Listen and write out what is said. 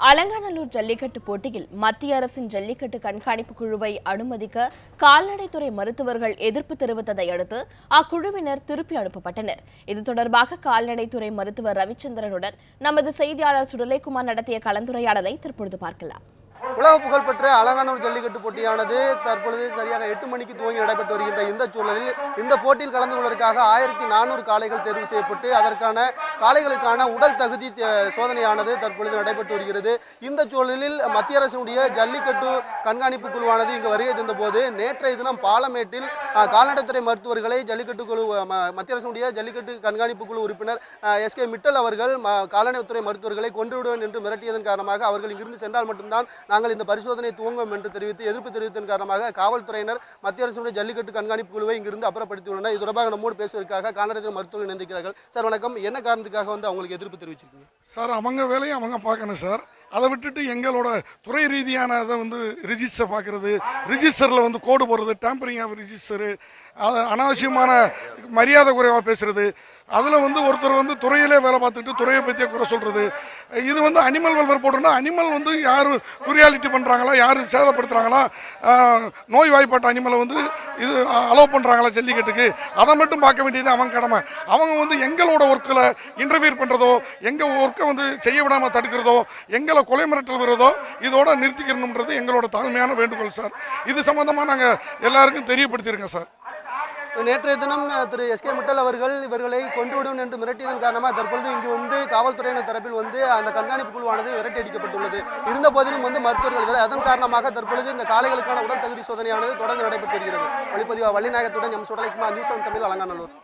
அலங்காநல்லூர் ஜல்லிக்கட்டு போட்டியில் மத்திய அரசின் ஜல்லிக்கட்டு கண்காணிப்பு குழுவை அனுமதிக்க கால்நடைத்துறை மருத்துவர்கள் எதிர்ப்பு தெரிவித்ததை அடுத்து அக்குழுவினர் திருப்பி அனுப்பப்பட்டனர். இது தொடர்பாக கால்நடைத்துறை மருத்துவர் ரவிச்சந்திரனுடன் நமது செய்தியாளர் சுடலைக்குமார் நடத்திய கலந்துரையாடலை தற்பொழுது பார்க்கலாம். உலக புகழ்பெற்ற அலங்கானூர் ஜல்லிக்கட்டு போட்டியானது தற்பொழுது சரியாக எட்டு மணிக்கு துவங்கி நடைபெற்று வருகின்ற இந்த சூழலில் இந்த போட்டியில் கலந்து கொள்வதற்காக ஆயிரத்தி நானூறு காளைகள் தேர்வு செய்யப்பட்டு அதற்கான காளைகளுக்கான உடல் தகுதி சோதனையானது தற்பொழுது நடைபெற்று வருகிறது. இந்த சூழலில் மத்திய அரசினுடைய ஜல்லிக்கட்டு கண்காணிப்பு குழுவானது இங்கு வருகை தந்தபோது நேற்றைய தினம் பாலமேட்டில் கால்நடைத்துறை மருத்துவர்களை ஜல்லிக்கட்டு குழு ம- மத்திய அரசினுடைய ஜல்லிக்கட்டு கண்காணிப்பு குழு உறுப்பினர் எஸ். கே. மிட்டல் அவர்கள் கால்நடைத்துறை மருத்துவர்களை கொன்றுவிடுவேன் என்று மிரட்டியதன் காரணமாக அவர்கள் இங்கிருந்து சென்றால் மட்டும்தான் நாங்கள் இந்த பரிசோதனை துவங்கும் என்று தெரிவித்து எதிர்ப்பு தெரிவித்ததன் காரணமாக காவல்துறையினர் மத்திய அரசுடைய ஜல்லிக்கட்டு கண்காணிப்பு குழுவை இங்கிருந்து அப்புறப்படுத்தியுள்ளனர். இது தொடர்பாக நம்மோடு பேசுவதற்காக கால்நடைத்துறை மருத்துவர்கள் இணைந்திருக்கிறார்கள். சார் வணக்கம். என்ன காரணத்துக்காக வந்து அவங்களுக்கு எதிர்ப்பு தெரிவிச்சிருக்கீங்க? சார் அவங்க வேலையை அவங்க பார்க்கணும் சார். அதை விட்டுட்டு எங்களோட துறை ரீதியான அதை வந்து ரிஜிஸ்டர் பார்க்கறது ரிஜிஸ்டரில் வந்து கோடு போடுறது டேம்பரிங் ஆஃப் ரிஜிஸ்டரு அது அனாவசியமான மரியாதை குறைவாக பேசுறது. அதில் வந்து ஒருத்தர் வந்து துறையிலே வேலை பார்த்துட்டு துறையை பற்றியே குறை சொல்கிறது இது வந்து அனிமல் வெல்ஃபேர் போட்டோம்னா அனிமல் வந்து யாரும் குறியால் குறியாலிட்டி பண்ணுறாங்களா யார் சேதப்படுத்துகிறாங்களா நோய் வாய்ப்பாட்ட அனிமலை வந்து இது அலோவ் பண்ணுறாங்களா ஜல்லிக்கட்டுக்கு? அதை மட்டும் பார்க்க வேண்டியது அவங்க கடமை. அவங்க வந்து எங்களோட ஒர்க்கில் இன்டர்வியூ பண்ணுறதோ எங்கள் ஒர்க்கை வந்து செய்ய விடாமல் தடுக்கிறதோ எங்களை கொலை மிரட்டல் வருதோ இதோட நிறுத்திக்கணுன்றது எங்களோட தாழ்மையான வேண்டுகோள் சார். இது சம்மந்தமாக நாங்கள் எல்லாருக்கும் தெரியப்படுத்தியிருக்கோம் சார். நேற்றைய தினம் திரு எஸ் கே முட்டல் அவர்கள் இவர்களை கொண்டுவிடும் என்று மிரட்டியதன் காரணமாக தற்பொழுது இங்கு வந்து காவல்துறையினர் தரப்பில் வந்து அந்த கண்காணிப்பு குழுவானது விரட்டி அடிக்கப்பட்டுள்ளது. இருந்த போதிலும் வந்து மருத்துவர்கள் அதன் காரணமாக தற்பொழுது இந்த காளைகளுக்கான உடல் தகுதி சோதனையானது தொடர்ந்து நடைபெற்று வருகிறது. ஒளிப்பதிவா வள்ளிநாயகத்துடன் எம். சுடலைக்குமார் நியூஸ் தமிழ் அலங்காநல்லூர்.